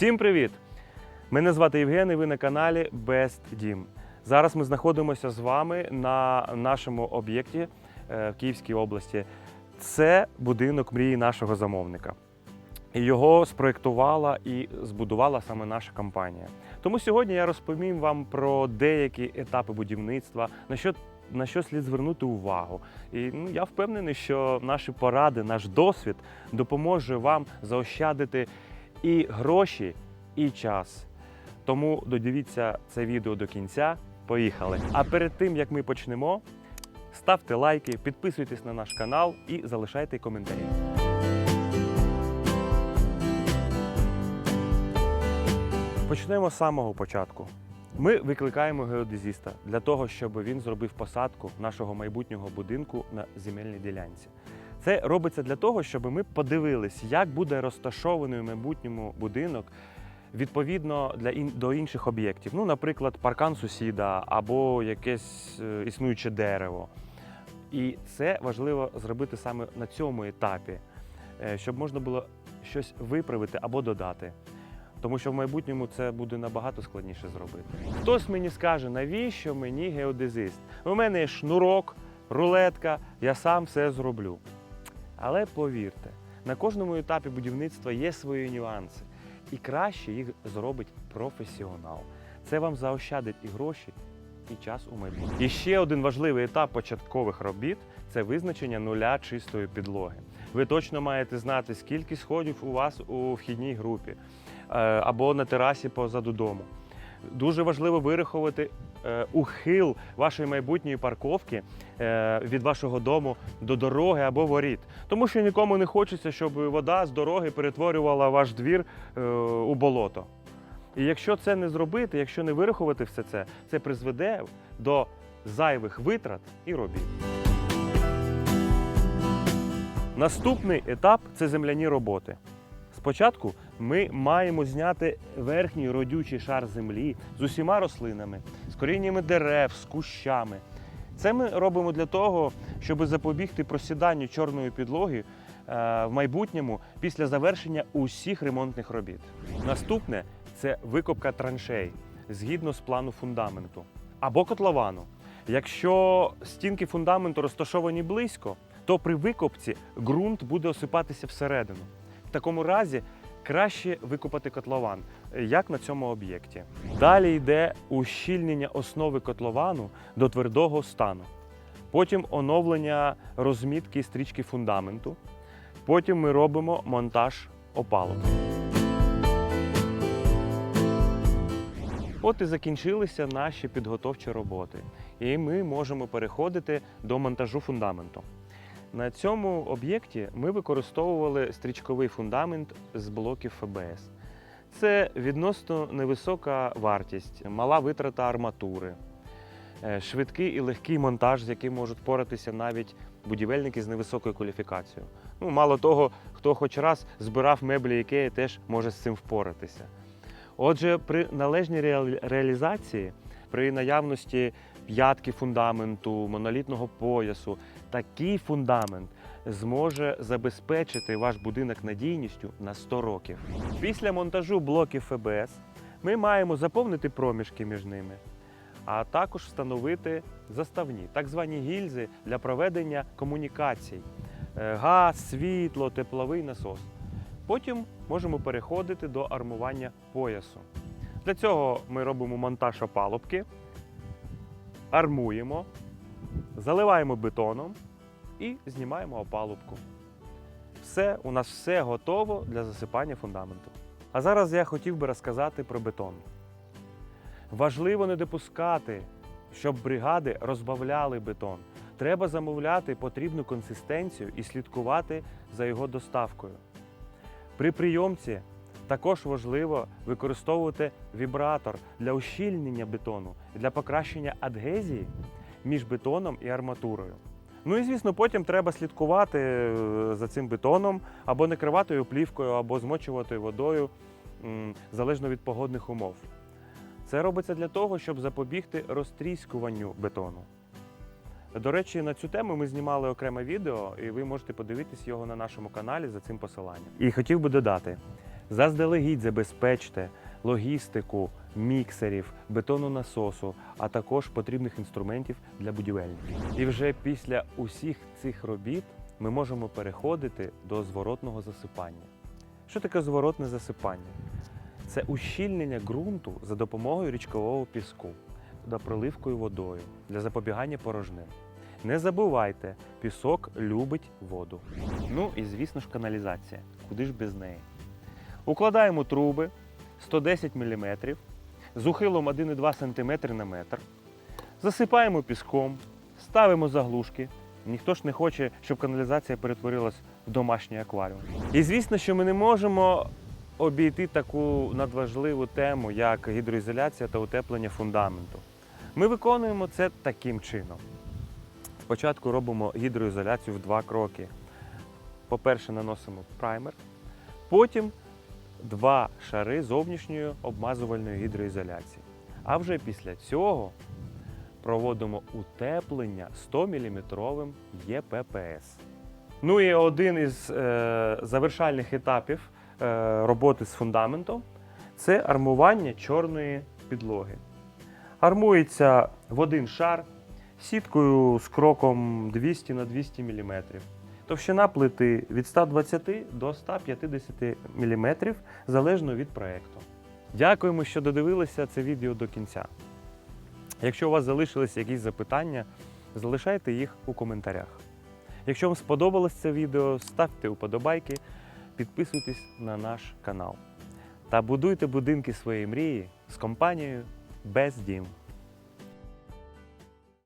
Всім привіт! Мене звати Євген і ви на каналі Best Дім. Зараз ми знаходимося з вами на нашому об'єкті е, в Київській області. Це будинок мрії нашого замовника. Його спроєктувала і збудувала саме наша компанія. Тому сьогодні я розповім вам про деякі етапи будівництва, на що, на що слід звернути увагу. І ну, я впевнений, що наші поради, наш досвід допоможе вам заощадити і гроші, і час. Тому додивіться це відео до кінця. Поїхали! А перед тим як ми почнемо, ставте лайки, підписуйтесь на наш канал і залишайте коментарі. Почнемо з самого початку. Ми викликаємо геодезіста для того, щоб він зробив посадку нашого майбутнього будинку на земельній ділянці. Це робиться для того, щоб ми подивились, як буде розташований в майбутньому будинок відповідно для ін- до інших об'єктів. Ну, наприклад, паркан сусіда або якесь е, існуюче дерево. І це важливо зробити саме на цьому етапі, е, щоб можна було щось виправити або додати. Тому що в майбутньому це буде набагато складніше зробити. Хтось мені скаже, навіщо мені геодезист? У мене є шнурок, рулетка, я сам все зроблю. Але повірте, на кожному етапі будівництва є свої нюанси, і краще їх зробить професіонал. Це вам заощадить і гроші, і час у майбутньому. І ще один важливий етап початкових робіт це визначення нуля чистої підлоги. Ви точно маєте знати, скільки сходів у вас у вхідній групі е, або на терасі позаду дому. Дуже важливо вирахувати е, ухил вашої майбутньої парковки е, від вашого дому до дороги або воріт. Тому що нікому не хочеться, щоб вода з дороги перетворювала ваш двір е, у болото. І якщо це не зробити, якщо не вирахувати все це, це призведе до зайвих витрат і робіт. Наступний етап це земляні роботи. Спочатку ми маємо зняти верхній родючий шар землі з усіма рослинами, з коріннями дерев, з кущами. Це ми робимо для того, щоб запобігти просіданню чорної підлоги е, в майбутньому після завершення усіх ремонтних робіт. Наступне це викопка траншей згідно з плану фундаменту або котловану. Якщо стінки фундаменту розташовані близько, то при викопці ґрунт буде осипатися всередину. В такому разі краще викопати котлован, як на цьому об'єкті. Далі йде ущільнення основи котловану до твердого стану. Потім оновлення розмітки стрічки фундаменту. Потім ми робимо монтаж опалок. От і закінчилися наші підготовчі роботи, і ми можемо переходити до монтажу фундаменту. На цьому об'єкті ми використовували стрічковий фундамент з блоків ФБС. Це відносно невисока вартість, мала витрата арматури, е, швидкий і легкий монтаж, з яким можуть впоратися навіть будівельники з невисокою кваліфікацією. Ну, мало того, хто хоч раз збирав меблі Ікеї, теж може з цим впоратися. Отже, при належній реалі- реалізації, при наявності п'ятки фундаменту, монолітного поясу, такий фундамент зможе забезпечити ваш будинок надійністю на 100 років. Після монтажу блоків ФБС ми маємо заповнити проміжки між ними, а також встановити заставні, так звані гільзи для проведення комунікацій: Е, газ, світло, тепловий насос. Потім можемо переходити до армування поясу. Для цього ми робимо монтаж опалубки, армуємо, заливаємо бетоном і знімаємо опалубку. Все, у нас все готово для засипання фундаменту. А зараз я хотів би розказати про бетон. Важливо не допускати, щоб бригади розбавляли бетон. Треба замовляти потрібну консистенцію і слідкувати за його доставкою. При прийомці також важливо використовувати вібратор для ущільнення бетону для покращення адгезії між бетоном і арматурою. Ну і звісно, потім треба слідкувати е, за цим бетоном або накривати його плівкою, або змочувати водою залежно від погодних умов. Це робиться для того, щоб запобігти розтріскуванню бетону. До речі, на цю тему ми знімали окреме відео, і ви можете подивитись його на нашому каналі за цим посиланням. І хотів би додати: Заздалегідь забезпечте логістику міксерів, бетононасосу, а також потрібних інструментів для будівельників. І вже після усіх цих робіт ми можемо переходити до зворотного засипання. Що таке зворотне засипання? Це ущільнення ґрунту за допомогою річкового піску та проливкою водою для запобігання порожнин. Не забувайте, пісок любить воду. Ну і звісно ж каналізація. Куди ж без неї? Укладаємо труби 110 мм з ухилом 1,2 см на метр. Засипаємо піском, ставимо заглушки. Ніхто ж не хоче, щоб каналізація перетворилась в домашній акваріум. І звісно, що ми не можемо обійти таку надважливу тему, як гідроізоляція та утеплення фундаменту. Ми виконуємо це таким чином. Спочатку робимо гідроізоляцію в два кроки. По-перше, наносимо праймер, потім два шари зовнішньої обмазувальної гідроізоляції. А вже після цього проводимо утеплення 100 мм ЄППС. Ну і один із е, завершальних етапів е, роботи з фундаментом це армування чорної підлоги. Армується в один шар сіткою з кроком 200 на 200 мм. Товщина плити від 120 до 150 мм залежно від проєкту. Дякуємо, що додивилися це відео до кінця. Якщо у вас залишилися якісь запитання, залишайте їх у коментарях. Якщо вам сподобалось це відео, ставте уподобайки, підписуйтесь на наш канал та будуйте будинки своєї мрії з компанією Без Дім.